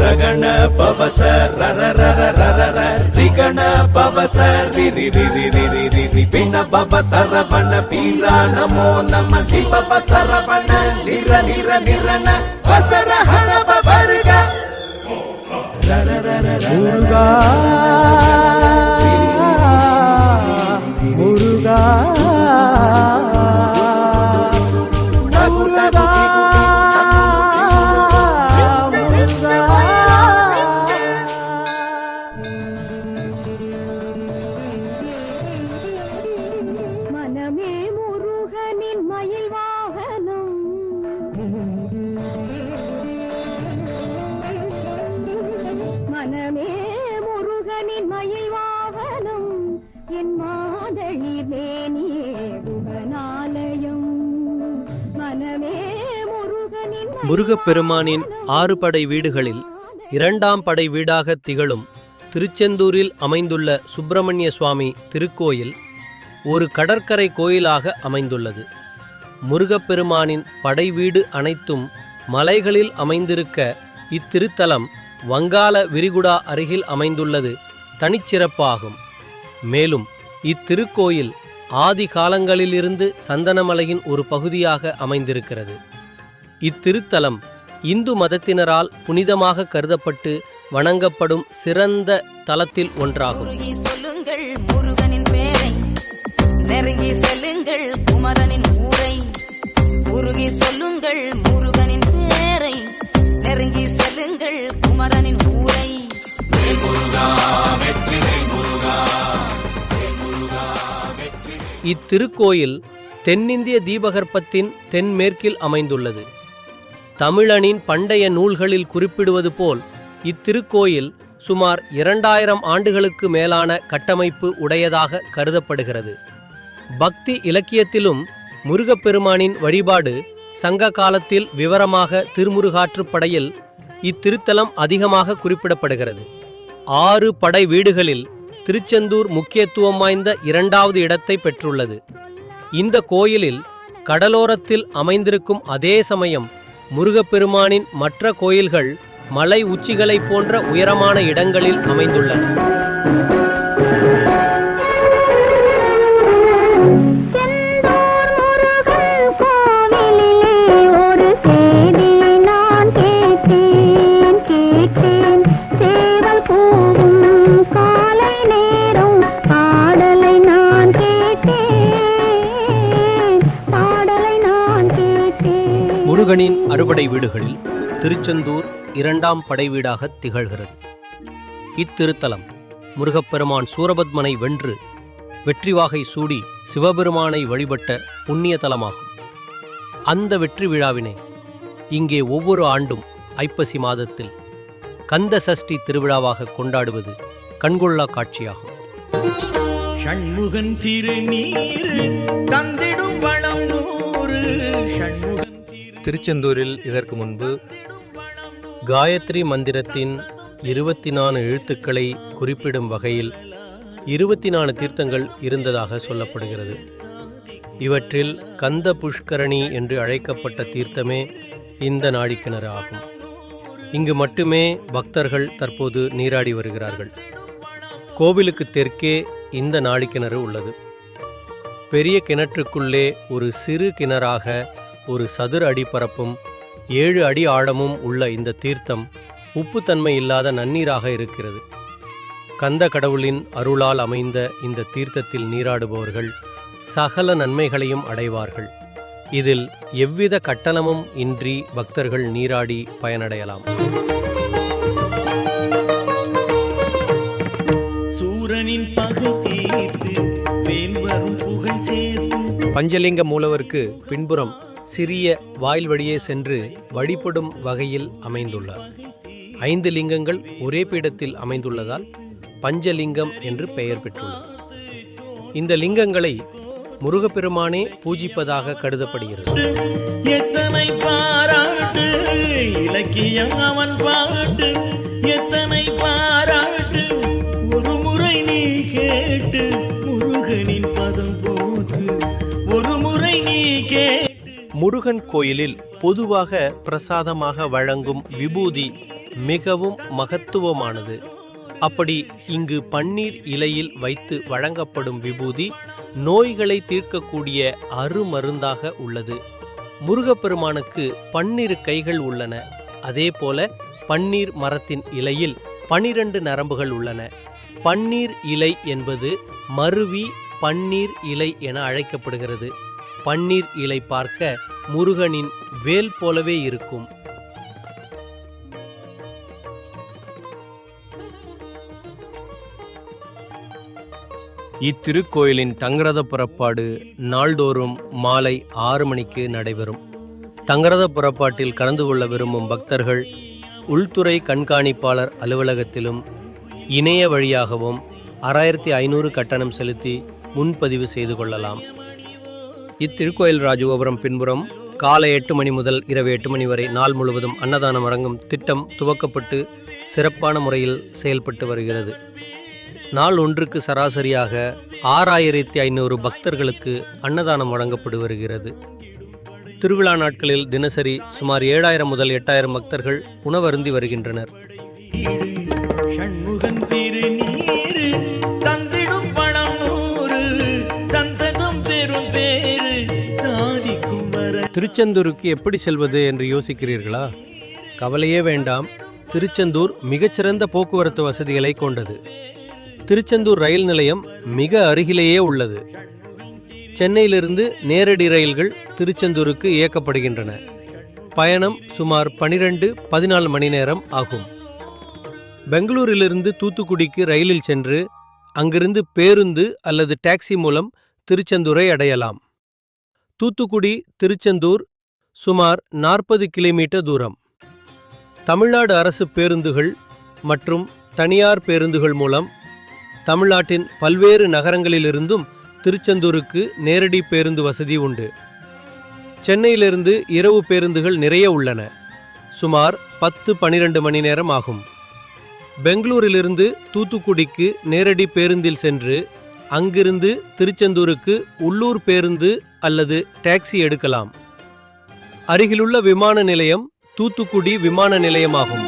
ரகண பவச ரர ரர ரர ரிகண பவச ரிரி ரிரி ரிரி ரிரி பிண பவ சரவண பீரா நமோ நம திபவ சரவண நிர நிர நிரண வசரஹண பவருக ரர ரர ரர குகனாலயம் மனமே முருகனின் முருகப்பெருமானின் ஆறு படை வீடுகளில் இரண்டாம் படை வீடாக திகழும் திருச்செந்தூரில் அமைந்துள்ள சுப்பிரமணிய சுவாமி திருக்கோயில் ஒரு கடற்கரை கோயிலாக அமைந்துள்ளது. முருகப்பெருமானின் படை வீடு அனைத்தும் மலைகளில் அமைந்திருக்க இத்திருத்தலம் வங்காள விரிகுடா அருகில் அமைந்துள்ளது தனிச்சிறப்பாகும். மேலும் இத்திருக்கோயில் ஆதி காலங்களிலிருந்து சந்தனமலையின் ஒரு பகுதியாக அமைந்திருக்கிறது. இத்திருத்தலம் இந்து மதத்தினரால் புனிதமாக கருதப்பட்டு வணங்கப்படும் சிறந்த தலத்தில் ஒன்றாகும். சொல்லுங்கள் முருகனின் பேரை நெருங்கி செல்லுங்கள் குமரனின் ஊரை. உருகி சொல்லுங்கள் முருகனின் பேரை இத்திருக்கோயில் தென்னிந்திய தீபகற்பத்தின் தென்மேற்கில் அமைந்துள்ளது. தமிழனின் பண்டைய நூல்களில் குறிப்பிடுவது போல் இத்திருக்கோயில் சுமார் இரண்டாயிரம் ஆண்டுகளுக்கு மேலான கட்டமைப்பு உடையதாக கருதப்படுகிறது. பக்தி இலக்கியத்திலும் முருகப்பெருமானின் வழிபாடு சங்க காலத்தில் விவரமாக திருமுருகாற்றுப்படையில் இத்திருத்தலம் அதிகமாக குறிப்பிடப்படுகிறது. ஆறு படை வீடுகளில் திருச்செந்தூர் முக்கியத்துவம் வாய்ந்த இரண்டாவது இடத்தை பெற்றுள்ளது. இந்த கோயிலில் கடலோரத்தில் அமைந்திருக்கும் அதே சமயம் முருகப்பெருமானின் மற்ற கோயில்கள் மலை உச்சிகளைப் போன்ற உயரமான இடங்களில் அமைந்துள்ளன. முருகனின் அறுபடை வீடுகளில் திருச்செந்தூர் இரண்டாம் படை வீடாக திகழ்கிறது. இத்திருத்தலம் முருகப்பெருமான் சூரபத்மனை வென்று வெற்றிவாகை சூடி சிவபெருமானை வழிபட்ட புண்ணிய தலமாகும். அந்த வெற்றி விழாவினை இங்கே ஒவ்வொரு ஆண்டும் ஐப்பசி மாதத்தில் கந்த சஷ்டி திருவிழாவாக கொண்டாடுவது கண்கொள்ளா காட்சியாகும். ஷண்முகன் திருநீர் திருச்செந்தூரில் இதற்கு முன்பு காயத்ரி மந்திரத்தின் இருபத்தி நாலு எழுத்துக்களை குறிப்பிடும் வகையில் இருபத்தி நாலு தீர்த்தங்கள் இருந்ததாக சொல்லப்படுகிறது. இவற்றில் கந்த புஷ்கரணி என்று அழைக்கப்பட்ட தீர்த்தமே இந்த நாடிக்கிணறு ஆகும். இங்கு மட்டுமே பக்தர்கள் தற்போது நீராடி வருகிறார்கள். கோவிலுக்கு தெற்கே இந்த நாடிக்கிணறு உள்ளது. பெரிய கிணற்றுக்குள்ளே ஒரு சிறு கிணறாக ஒரு சதுர அடி பரப்பும் ஏழு அடி ஆழமும் உள்ள இந்த தீர்த்தம் உப்புத்தன்மை இல்லாத நன்னீராக இருக்கிறது. கந்த கடவுளின் அருளால் அமைந்த இந்த தீர்த்தத்தில் நீராடுபவர்கள் சகல நன்மைகளையும் அடைவார்கள். இதில் எவ்வித கட்டணமும் இன்றி பக்தர்கள் நீராடி பயனடையலாம். சூரனின் பகை தீர்த்து பஞ்சலிங்க மூலவருக்கு பின்புறம் சிறிய வாயில் வழியே சென்று வழிபடும் வகையில் அமைந்துள்ளார். ஐந்து லிங்கங்கள் ஒரே பீடத்தில் அமைந்துள்ளதால் பஞ்சலிங்கம் என்று பெயர் பெற்றுள்ளது. இந்த லிங்கங்களை முருகப்பெருமானே பூஜிப்பதாக கருதப்படுகிறது. எத்தனை பாராட்டு இலக்கியம் அவன் பாட்டு எத்தனை முருகன் கோயிலில் பொதுவாக பிரசாதமாக வழங்கும் விபூதி மிகவும் மகத்துவமானது. அப்படி இங்கு பன்னீர் இலையில் வைத்து வழங்கப்படும் விபூதி நோய்களை தீர்க்கக்கூடிய அருமருந்தாக உள்ளது. முருகப்பெருமானுக்கு பன்னிரு கைகள் உள்ளன. அதேபோல பன்னீர் மரத்தின் இலையில் பனிரண்டு நரம்புகள் உள்ளன. பன்னீர் இலை என்பது மருவி பன்னீர் இலை என அழைக்கப்படுகிறது. பன்னீர் இலை பார்க்க முருகனின் வேல் போலவே இருக்கும். இத்திருக்கோயிலின் தங்கரத புறப்பாடு நாள்தோறும் மாலை ஆறு மணிக்கு நடைபெறும். தங்கரத புறப்பாட்டில் கலந்து கொள்ள விரும்பும் பக்தர்கள் உள்துறை கண்காணிப்பாளர் அலுவலகத்திலும் இணைய வழியாகவும் ஆறாயிரத்தி ஐநூறு கட்டணம் செலுத்தி முன்பதிவு செய்து கொள்ளலாம். இத்திருக்கோயில் ராஜகோபுரம் பின்புறம் காலை எட்டு மணி முதல் இரவு எட்டு மணி வரை நாள் முழுவதும் அன்னதானம் வழங்கும் திட்டம் துவக்கப்பட்டு சிறப்பான முறையில் செயல்பட்டு வருகிறது. நாள் ஒன்றுக்கு சராசரியாக ஆறாயிரத்தி ஐநூறு பக்தர்களுக்கு அன்னதானம் வழங்கப்பட்டு வருகிறது. திருவிழா நாட்களில் தினசரி சுமார் ஏழாயிரம் முதல் எட்டாயிரம் பக்தர்கள் உணவருந்தி வருகின்றனர். திருச்செந்தூருக்கு எப்படி செல்வது என்று யோசிக்கிறீர்களா? கவலையே வேண்டாம். திருச்செந்தூர் மிகச்சிறந்த போக்குவரத்து வசதிகளை கொண்டது. திருச்செந்தூர் ரயில் நிலையம் மிக அருகிலேயே உள்ளது. சென்னையிலிருந்து நேரடி ரயில்கள் திருச்செந்தூருக்கு இயக்கப்படுகின்றன. பயணம் சுமார் 12 பதினாலு மணி நேரம் ஆகும். பெங்களூரிலிருந்து தூத்துக்குடிக்கு ரயிலில் சென்று அங்கிருந்து பேருந்து அல்லது டாக்ஸி மூலம் திருச்செந்தூரை அடையலாம். தூத்துக்குடி திருச்செந்தூர் சுமார் நாற்பது கிலோமீட்டர் தூரம். தமிழ்நாடு அரசு பேருந்துகள் மற்றும் தனியார் பேருந்துகள் மூலம் தமிழ்நாட்டின் பல்வேறு நகரங்களிலிருந்தும் திருச்செந்தூருக்கு நேரடி பேருந்து வசதி உண்டு. சென்னையிலிருந்து இரவு பேருந்துகள் நிறைய உள்ளன. சுமார் பத்து பனிரெண்டு மணி நேரம் ஆகும். பெங்களூரிலிருந்து தூத்துக்குடிக்கு நேரடி பேருந்தில் சென்று அங்கிருந்து திருச்செந்தூருக்கு உள்ளூர் பேருந்து அல்லது டாக்ஸி எடுக்கலாம். அருகிலுள்ள விமான நிலையம் தூத்துக்குடி விமான நிலையமாகும்.